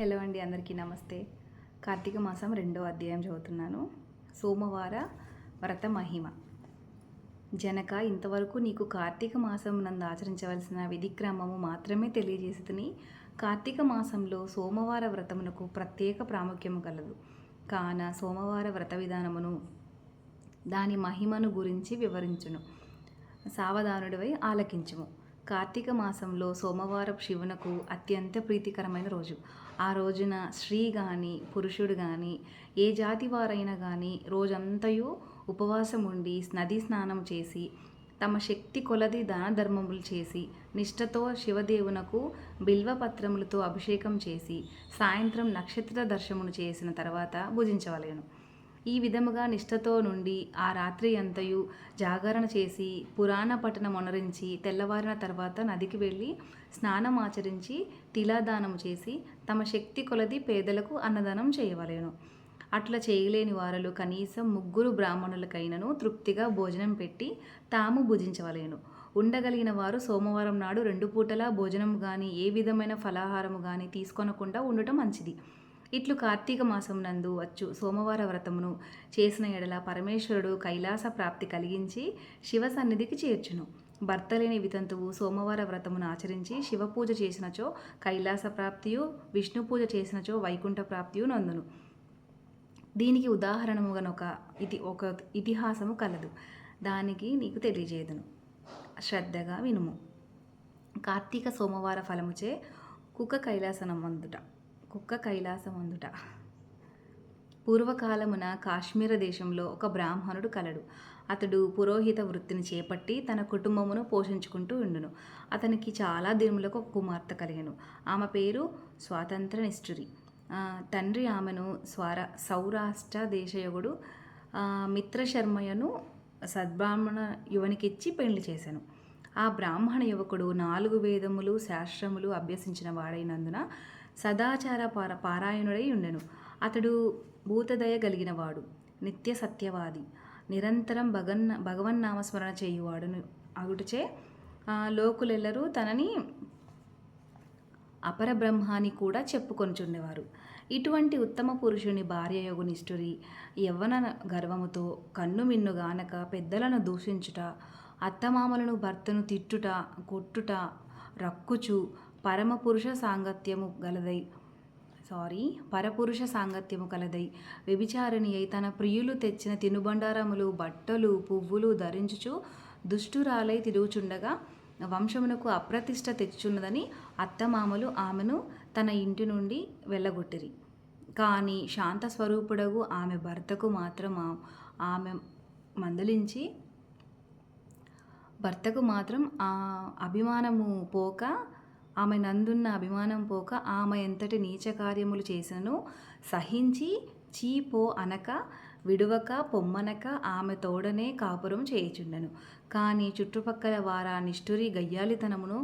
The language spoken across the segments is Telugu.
హలో అండి అందరికీ నమస్తే. కార్తీక మాసం రెండో అధ్యాయం చదువుతున్నాను. సోమవార వ్రత మహిమ. జనక ఇంతవరకు నీకు కార్తీక మాసం నందు ఆచరించవలసిన విధిక్రమము మాత్రమే తెలియజేసుకుని కార్తీక మాసంలో సోమవార వ్రతమునకు ప్రత్యేక ప్రాముఖ్యము కలదు కాన సోమవార వ్రత విధానమును దాని మహిమను గురించి వివరించును. సావధానుడివై ఆలకించుము. కార్తీక మాసంలో సోమవారం శివునకు అత్యంత ప్రీతికరమైన రోజు. ఆ రోజున స్త్రీ కానీ పురుషుడు కానీ ఏ జాతి వారైనా కానీ రోజంతయు ఉపవాసం ఉండి నది స్నానం చేసి తమ శక్తి కొలది దాన ధర్మములు చేసి నిష్ఠతో శివదేవునకు బిల్వపత్రములతో అభిషేకం చేసి సాయంత్రం నక్షత్ర దర్శమును చేసిన తర్వాత భుజించవలేను. ఈ విధముగా నిష్ఠతో నుండి ఆ రాత్రి అంతయు జాగరణ చేసి పురాణ పఠనం మొనరించి తెల్లవారిన తర్వాత నదికి వెళ్ళి స్నానం ఆచరించి తిలాదానం చేసి తమ శక్తి కొలది పేదలకు అన్నదానం చేయవలేను. అట్లా చేయలేని వారలు కనీసం ముగ్గురు బ్రాహ్మణులకైనను తృప్తిగా భోజనం పెట్టి తాము భుజించవలేను. ఉండగలిగిన వారు సోమవారం నాడు రెండు పూటలా భోజనం కానీ ఏ విధమైన ఫలాహారము కానీ తీసుకొనకుండా ఉండటం మంచిది. ఇట్లు కార్తీక మాసం నందు వచ్చు. సోమవార వ్రతమును చేసిన ఎడల పరమేశ్వరుడు కైలాస ప్రాప్తి కలిగించి శివ సన్నిధికి చేర్చును. భర్త లేని వితంతువు సోమవార వ్రతమును ఆచరించి శివ పూజ చేసినచో కైలాస ప్రాప్తియు విష్ణు పూజ చేసినచో వైకుంఠ ప్రాప్తియు నందును. దీనికి ఉదాహరణముగనొక ఇది ఒక ఇతిహాసము కలదు. దానికి నీకు తెలియజేయదును. శ్రద్ధగా వినుము. కార్తీక సోమవార ఫలముచే కుక్క కైలాసనం అందుట కుక్క కైలాసం అందుట పూర్వకాలమున కాశ్మీర దేశంలో ఒక బ్రాహ్మణుడు కలడు. అతడు పురోహిత వృత్తిని చేపట్టి తన కుటుంబమును పోషించుకుంటూ ఉండును. అతనికి చాలా దినములకు ఒక కుమార్తె కలిగను. ఆమె పేరు స్వాతంత్ర నిష్ఠురి తండ్రి ఆమెను స్వర సౌరాష్ట్ర దేశయుగుడు మిత్రశర్మయను సద్బ్రాహ్మణ యువనికిచ్చి పెళ్ళి చేశాను ఆ బ్రాహ్మణ యువకుడు నాలుగు వేదములు శాస్త్రములు అభ్యసించిన వాడైనందున సదాచార పార పారాయణుడై ఉండెను. అతడు భూతదయ కలిగినవాడు నిత్య సత్యవాది. నిరంతరం భగన్ భగవన్నామస్మరణ చేయువాడును. అగుటచే లోకులెల్లరూ తనని అపరబ్రహ్మాని కూడా చెప్పుకొనుచుండేవారు. ఇటువంటి ఉత్తమ పురుషుని భార్య యోగునిష్ఠురి యవ్వన గర్వముతో కన్ను మిన్ను గానక పెద్దలను దూషించుట అత్తమామలను భర్తను తిట్టుట కొట్టుట రక్కుచు పరమపురుష సాంగత్యము గలదై. సారీ పరపురుష సాంగత్యము కలదై. వ్యభిచారిణి అయి తన ప్రియులు తెచ్చిన తినుబండారములు బట్టలు పువ్వులు ధరించుచు దుష్టురాలై తిరుగుచుండగా వంశమునకు అప్రతిష్ట తెచ్చుచున్నదని అత్తమామలు ఆమెను తన ఇంటి నుండి వెళ్ళగొట్టిరి. కానీ శాంత స్వరూపుడగు ఆమె భర్తకు మాత్రం ఆమె మందలించి భర్తకు మాత్రం ఆ అభిమానము పోక ఆమె నందున్న అభిమానం పోక ఆమె ఎంతటి నీచ కార్యములు చేసినను సహించి చీపో అనక విడువక పొమ్మనక ఆమె తోడనే కాపురం చేయుచుండెను. కానీ చుట్టుపక్కల వారా నిష్ఠురి గయ్యాలితనమును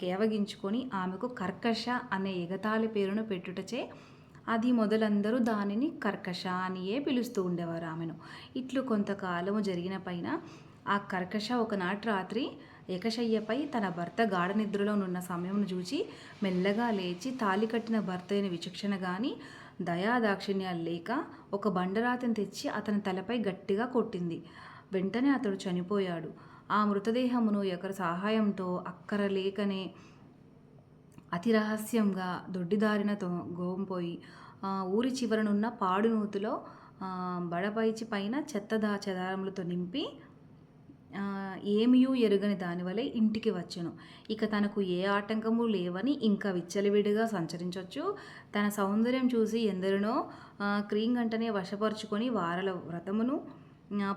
కేవగించుకొని ఆమెకు కర్కష అనే ఎగతాళి పేరును పెట్టుటచే అది మొదలందరూ దానిని కర్కష అనియే పిలుస్తూ ఉండేవారు ఆమెను. ఇట్లు కొంతకాలము జరిగిన పైన ఆ కర్కష ఒకనాటి రాత్రి ఏకశయ్యపై తన భర్త గాఢ నిద్రలో నున్న సమయంను చూచి మెల్లగా లేచి తాలి కట్టిన భర్త అయిన విచక్షణ గాని దయాదాక్షిణ్యాలు లేక ఒక బండరాతిని తెచ్చి అతని తలపై గట్టిగా కొట్టింది. వెంటనే అతడు చనిపోయాడు. ఆ మృతదేహమును ఒకరి సహాయంతో అక్కర లేకనే అతి రహస్యంగా దొడ్డిదారిన తో గోంపోయి ఊరి చివరనున్న పాడునూతులో బడపైచి పైన చెత్త చెదారములతో నింపి ఏమియూ ఎరుగని దానివలే ఇంటికి వచ్చెను. ఇక తనకు ఏ ఆటంకము లేవని ఇంకా విచ్చలవిడిగా సంచరించవచ్చు తన సౌందర్యం చూసి ఎందరినో క్రీంగంటనే వశపరుచుకొని వారల వ్రతమును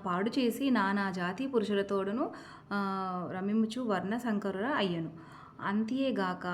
పాడు చేసి నానా జాతి పురుషులతోడును రమించు వర్ణ సంకరుర అయ్యను అంతేగాక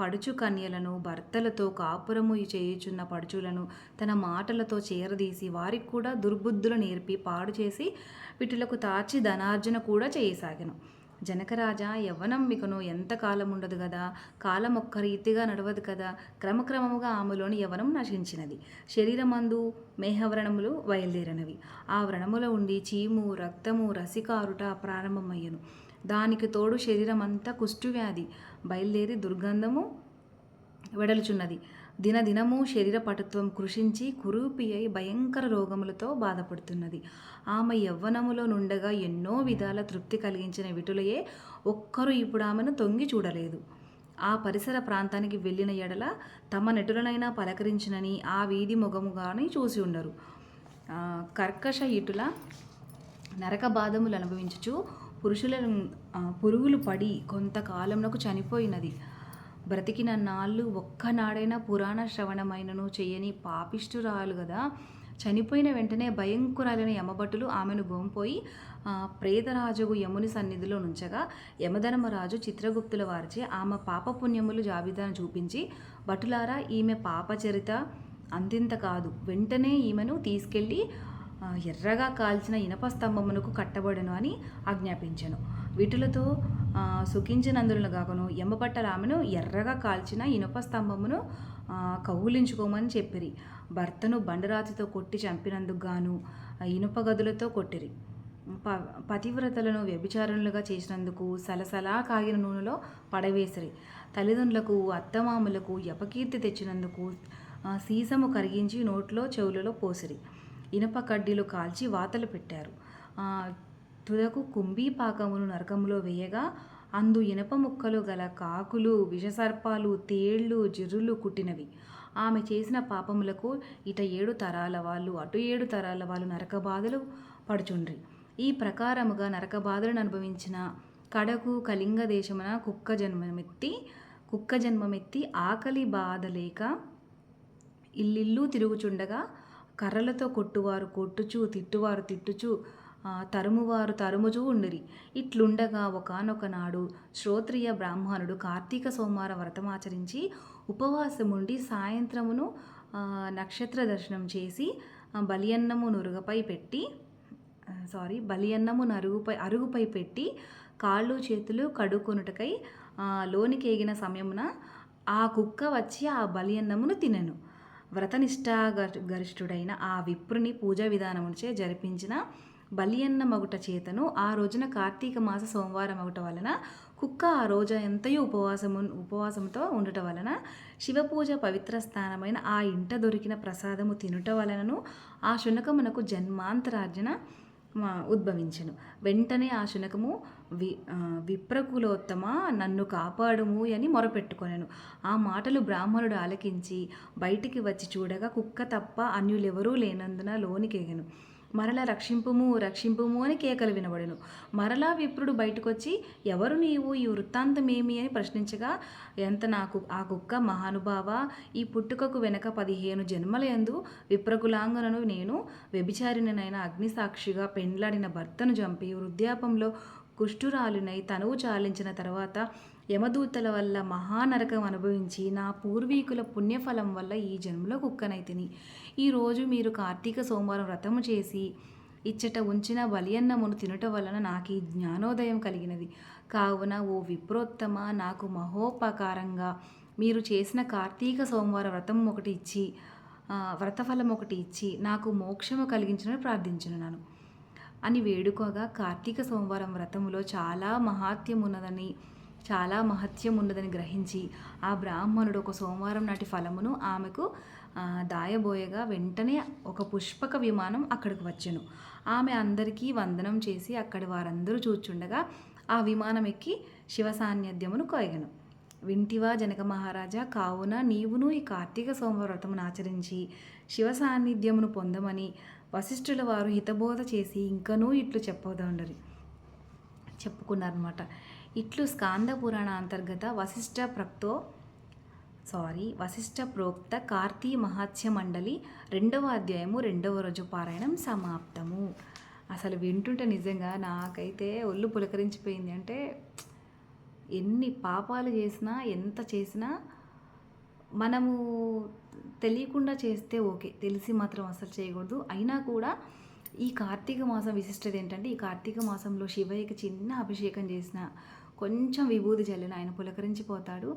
పడుచు కన్యలను భర్తలతో కాపురము చేయుచున్న పడుచులను తన మాటలతో చేరదీసి వారికి కూడా దుర్బుద్ధులు నేర్పి పాడు చేసి వీటిలకు తార్చి ధనార్జన కూడా చేయసాగను. జనకరాజా యవ్వనం మికను ఎంత కాలం ఉండదు కదా కాలం ఒక్క రీతిగా నడవదు కదా? క్రమక్రమముగా ఆమెలోని యవనం నశించినది. శరీరమందు మేహవ్రణములు బయలుదేరినవి. ఆ వ్రణములో ఉండి చీము రక్తము రసికారుట ప్రారంభమయ్యను. దానికి తోడు శరీరమంతా కుష్ఠువ్యాధి. బయలుదేరి దుర్గంధము వెడలుచున్నది. దినదినము శరీర పటుత్వం కృషించి కురూపి అయి భయంకర రోగములతో బాధపడుతున్నది. ఆమె యవ్వనములో నుండగా ఎన్నో విధాల తృప్తి కలిగించిన విటులయే ఒక్కరు ఇప్పుడు ఆమెను తొంగి చూడలేదు. ఆ పరిసర ప్రాంతానికి వెళ్ళిన ఎడల తమ నటులనైనా పలకరించినని ఆ వీధి ముఖముగాని చూసి ఉండరు. కర్కశ ఇటుల నరక బాధములు అనుభవించుచు పురుషులను పురుగులు పడి కొంతకాలంలో చనిపోయినది. బ్రతికిన నాళ్ళు ఒక్కనాడైనా పురాణ శ్రవణమైనను చేయని పాపిష్ఠురాలు కదా చనిపోయిన వెంటనే భయంకరాలైన యమభటులు ఆమెను బొంపోయి ప్రేతరాజుగు యముని సన్నిధిలో నుంచగా యమధర్మరాజు చిత్రగుప్తుల వారిచే ఆమె పాపపుణ్యములు జాబితాను చూపించి భటులారా ఈమె పాపచరిత అంతింత కాదు. వెంటనే ఈమెను తీసుకెళ్ళి ఎర్రగా కాల్చిన ఇనప స్తంభమునకు కట్టబడను అని ఆజ్ఞాపించను. వీటులతో సుఖించినందులను గాకను ఎమ్మపట్టల ఆమెను ఎర్రగా కాల్చిన ఇనుప స్తంభమును కౌగులించుకోమని చెప్పిరి. భర్తను బండరాతితో కొట్టి చంపినందుకు గాను ఇనుప గదులతో కొట్టిరి. ప పతివ్రతలను వ్యభిచారణలుగా చేసినందుకు సలసలా కాగిన నూనెలో పడవేసిరి. తల్లిదండ్రులకు అత్తమామలకు యపకీర్తి తెచ్చినందుకు సీసము కరిగించి నోట్లో చెవులలో పోసిరి. ఇనప కడ్డీలు కాల్చి వాతలు పెట్టారు. తుదకు కుంభీ కుంభీపాకమును నరకములో వేయగా అందు ఇనప ముక్కలు గల కాకులు విషసర్పాలు తేళ్ళు జిర్రులు కుట్టినవి. ఆమె చేసిన పాపములకు ఇట ఏడు తరాల వాళ్ళు అటు ఏడు తరాల వాళ్ళు నరక బాధలు పడుచుండ్రి. ఈ ప్రకారముగా నరక బాధలను అనుభవించిన కడకు కళింగ దేశమున కుక్క జన్మమెత్తి కుక్క జన్మమెత్తి ఆకలి బాధ లేక ఇల్లిల్లు తిరుగుచుండగా కర్రలతో కొట్టువారు కొట్టుచు తిట్టువారు తిట్టుచు తరుమువారు తరుముచూ ఉండిరి. ఇట్లుండగా ఒకనొక నాడు శ్రోత్రియ బ్రాహ్మణుడు కార్తీక సోమవార వ్రతమాచరించి ఉపవాసముండి సాయంత్రమును నక్షత్ర దర్శనం చేసి బలియన్నము నురుగపై పెట్టి సారీ బలియన్నము నరుగుపై అరుగుపై పెట్టి కాళ్ళు చేతులు కడుకొనుటకై లోనికి ఎగిన సమయమున ఆ కుక్క వచ్చి ఆ బలియన్నమును తినను. వ్రతనిష్టా గరిష్ఠుడైన ఆ విప్రుని పూజా విధానముచే జరిపించిన బలియన్న మగుట చేతను ఆ రోజున కార్తీక మాస సోమవారం మగుట వలన కుక్క ఆ రోజు ఎంతయో ఉపవాసము ఉపవాసంతో ఉండుట వలన శివపూజ పవిత్ర స్థానమైన ఆ ఇంట దొరికిన ప్రసాదము తినుట వలనను ఆ శునకమునకు జన్మాంతరార్జన ఉద్భవించెను. వెంటనే ఆ శునకము వి విప్రకులోత్తమ నన్ను కాపాడుము అని మొరపెట్టుకొనెను. ఆ మాటలు బ్రాహ్మణుడు ఆలకించి బయటికి వచ్చి చూడగా కుక్క తప్ప అన్యులెవరూ లేనందున లోనికెగెను మరల రక్షింపుము రక్షింపుము అని కేకలు వినబడెను. మరలా విప్రుడు బయటకొచ్చి ఎవరు నీవు? ఈ వృత్తాంతమేమి? అని ప్రశ్నించగా ఎంత నాకు ఆ కుక్క మహానుభావ? ఈ పుట్టుకకు వెనక పదిహేను జన్మలయందు విప్రకులాంగనను నేను వ్యభిచారినైన అగ్నిసాక్షిగా పెండ్లాడిన భర్తను చంపి వృద్ధాపంలో కుష్ఠురాలునై తనువు చాలించిన తర్వాత యమదూతల వల్ల మహానరకం అనుభవించి నా పూర్వీకుల పుణ్యఫలం వల్ల ఈ జన్మలో కుక్కనైతిని ఈరోజు మీరు కార్తీక సోమవారం వ్రతము చేసి ఇచ్చట ఉంచిన బలియన్నమును తినుట వలన నాకు ఈ జ్ఞానోదయం కలిగినది. కావున ఓ విప్రోత్తమ నాకు మహోపకారంగా మీరు చేసిన కార్తీక సోమవార వ్రతం ఒకటి ఇచ్చి వ్రతఫలం ఒకటి ఇచ్చి నాకు మోక్షము కలిగించమని ప్రార్థించున్నాను అని వేడుకోగా కార్తీక సోమవారం వ్రతములో చాలా మహాత్యం ఉన్నదని చాలా మహత్యం ఉన్నదని గ్రహించి ఆ బ్రాహ్మణుడు ఒక సోమవారం నాటి ఫలమును ఆమెకు దాయబోయగా వెంటనే ఒక పుష్పక విమానం అక్కడికి వచ్చెను. ఆమె అందరికీ వందనం చేసి అక్కడి వారందరూ చూచుండగా ఆ విమానం ఎక్కి శివ సాన్నిధ్యమును కొయ్యను వింటివా జనక మహారాజా కావున నీవును ఈ కార్తీక సోమవారం వ్రతమును ఆచరించి శివ సాన్నిధ్యమును పొందమని వశిష్ఠుల వారు హితబోధ చేసి ఇంకనూ ఇట్లు చెప్పదండరి చెప్పుకున్నారనమాట ఇట్లు స్కాంద పురాణ అంతర్గత వశిష్ఠ ప్రక్తో సారీ వశిష్ఠ ప్రోక్త కార్తీ మహాత్స్య మండలి రెండవ అధ్యాయము రెండవ రోజు పారాయణం సమాప్తము. అసలు వింటుంటే నిజంగా నాకైతే ఒళ్ళు పులకరించిపోయింది. అంటే ఎన్ని పాపాలు చేసినా ఎంత చేసినా మనము తెలియకుండా చేస్తే ఓకే. తెలిసి మాత్రం అసలు చేయకూడదు. అయినా కూడా ఈ కార్తీక మాసం విశిష్టత ఏంటంటే ఈ కార్తీక మాసంలో శివయ్యకి చిన్న అభిషేకం చేసిన కొంచెం విభూతి చల్లిన ఆయన పులకరించిపోతాడు.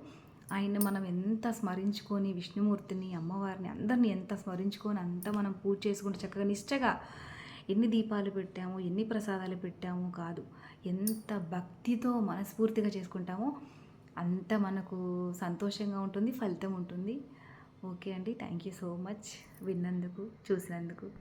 ఆయన మనం ఎంత స్మరించుకొని విష్ణుమూర్తిని అమ్మవారిని అందరిని ఎంత స్మరించుకొని అంత మనం పూజ చేసుకుంటూ చక్కగా నిష్టగా ఎన్ని దీపాలు పెట్టాము ఎన్ని ప్రసాదాలు పెట్టాము కాదు ఎంత భక్తితో మనస్ఫూర్తిగా చేసుకుంటామో అంత మనకు సంతోషంగా ఉంటుంది ఫలితం ఉంటుంది. ఓకే అండి. Thank you so much. విన్నందుకు చూసినందుకు.